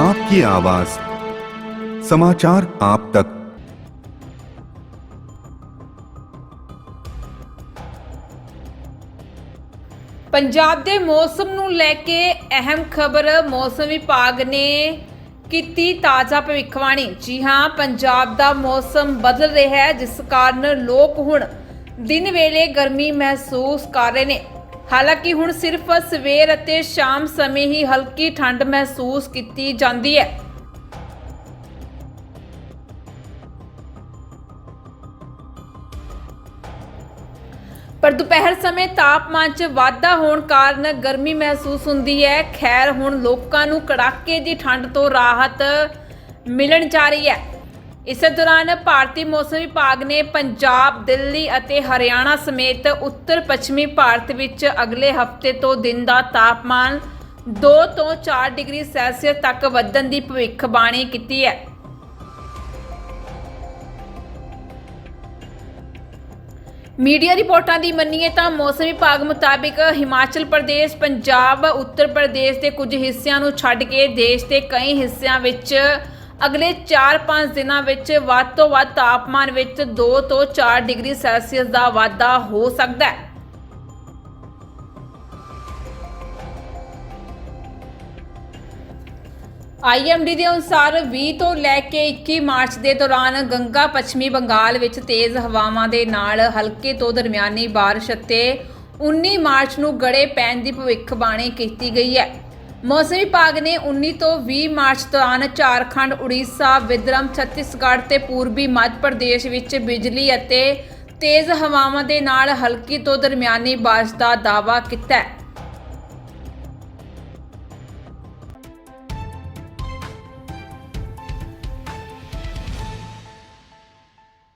आपकी आवाज समाचार आप तक ਪੰਜਾਬ ਦੇ ਮੌਸਮ ਨੂੰ ਲੈ ਕੇ ਅਹਿਮ ਖਬਰ ਮੌਸਮ ਵਿਭਾਗ ਨੇ ਕੀਤੀ ਤਾਜ਼ਾ ਭਵਿੱਖਬਾਣੀ ਜੀ ਹਾਂ ਪੰਜਾਬ ਦਾ ਮੌਸਮ ਬਦਲ ਰਿਹਾ ਹੈ ਜਿਸ ਕਾਰਨ ਲੋਕ ਹੁਣ ਦਿਨ ਵੇਲੇ ਗਰਮੀ ਮਹਿਸੂਸ ਕਰ ਰਹੇ ਨੇ ਹਾਲਾਂਕਿ ਹੁਣ ਸਿਰਫ ਸਵੇਰ ਅਤੇ ਸ਼ਾਮ ਸਮੇਂ ਹੀ ਹਲਕੀ ਠੰਡ ਮਹਿਸੂਸ ਕੀਤੀ ਜਾਂਦੀ ਹੈ। ਪਰ ਦੁਪਹਿਰ ਸਮੇਂ ਤਾਪਮਾਨ 'ਚ ਵਾਧਾ ਹੋਣ ਕਾਰਨ ਗਰਮੀ ਮਹਿਸੂਸ ਹੁੰਦੀ ਹੈ। ਖੈਰ, ਹੁਣ ਲੋਕਾਂ ਨੂੰ ਕੜਾਕੇ ਦੀ ਠੰਡ ਤੋਂ ਰਾਹਤ ਮਿਲਣ ਜਾ ਰਹੀ ਹੈ। ਇਸੇ ਦੌਰਾਨ ਭਾਰਤੀ ਮੌਸਮ ਵਿਭਾਗ ਨੇ ਪੰਜਾਬ, ਦਿੱਲੀ ਅਤੇ ਹਰਿਆਣਾ ਸਮੇਤ ਉੱਤਰ ਪੱਛਮੀ ਭਾਰਤ ਵਿੱਚ ਅਗਲੇ ਹਫ਼ਤੇ ਤੋਂ ਦਿਨ ਦਾ ਤਾਪਮਾਨ 2 ਤੋਂ 4 ਡਿਗਰੀ ਸੈਲਸੀਅਸ ਤੱਕ ਵਧਣ ਦੀ ਭਵਿੱਖਬਾਣੀ ਕੀਤੀ ਹੈ। ਮੀਡੀਆ ਰਿਪੋਰਟਾਂ ਦੀ ਮੰਨੀਏ ਤਾਂ ਮੌਸਮ ਵਿਭਾਗ ਮੁਤਾਬਿਕ ਹਿਮਾਚਲ ਪ੍ਰਦੇਸ਼, ਪੰਜਾਬ, ਉੱਤਰ ਪ੍ਰਦੇਸ਼ ਦੇ ਕੁਝ ਹਿੱਸਿਆਂ ਨੂੰ ਛੱਡ ਕੇ ਦੇਸ਼ ਦੇ ਕਈ ਹਿੱਸਿਆਂ ਵਿੱਚ ਅਗਲੇ 4-5 ਦਿਨਾਂ ਵਿੱਚ ਵੱਧ ਤੋਂ ਵੱਧ ਤਾਪਮਾਨ ਵਿੱਚ 2 ਤੋਂ 4 ਡਿਗਰੀ ਸੈਲਸੀਅਸ ਦਾ ਵਾਧਾ ਹੋ ਸਕਦਾ ਹੈ। ਆਈਐਮਡੀ ਦੇ ਅਨੁਸਾਰ 20 ਤੋਂ ਲੈ ਕੇ 21 ਮਾਰਚ ਦੇ ਦੌਰਾਨ ਗੰਗਾ ਪੱਛਮੀ ਬੰਗਾਲ ਵਿੱਚ ਤੇਜ਼ ਹਵਾਵਾਂ ਦੇ ਨਾਲ ਹਲਕੇ ਤੋਂ ਦਰਮਿਆਨੀ ਬਾਰਿਸ਼ ਅਤੇ 19 ਮਾਰਚ ਨੂੰ ਗੜੇ ਪੈਣ ਦੀ ਭਵਿੱਖਬਾਣੀ ਕੀਤੀ ਗਈ ਹੈ। ਮੌਸਮ ਵਿਭਾਗ ਨੇ 19 ਤੋਂ 20 ਮਾਰਚ ਦੌਰਾਨ ਝਾਰਖੰਡ, ਉੜੀਸਾ, ਵਿਦਰਮ ਛੱਤੀਸਗੜ੍ਹ ਤੇ ਪੂਰਬੀ ਮੱਧ ਪ੍ਰਦੇਸ਼ ਵਿੱਚ ਬਿਜਲੀ ਅਤੇ ਤੇਜ਼ ਹਵਾਵਾਂ ਦੇ ਨਾਲ ਹਲਕੀ ਤੋਂ ਦਰਮਿਆਨੀ ਬਾਰਿਸ਼ ਦਾ ਦਾਅਵਾ ਕੀਤਾ ਹੈ।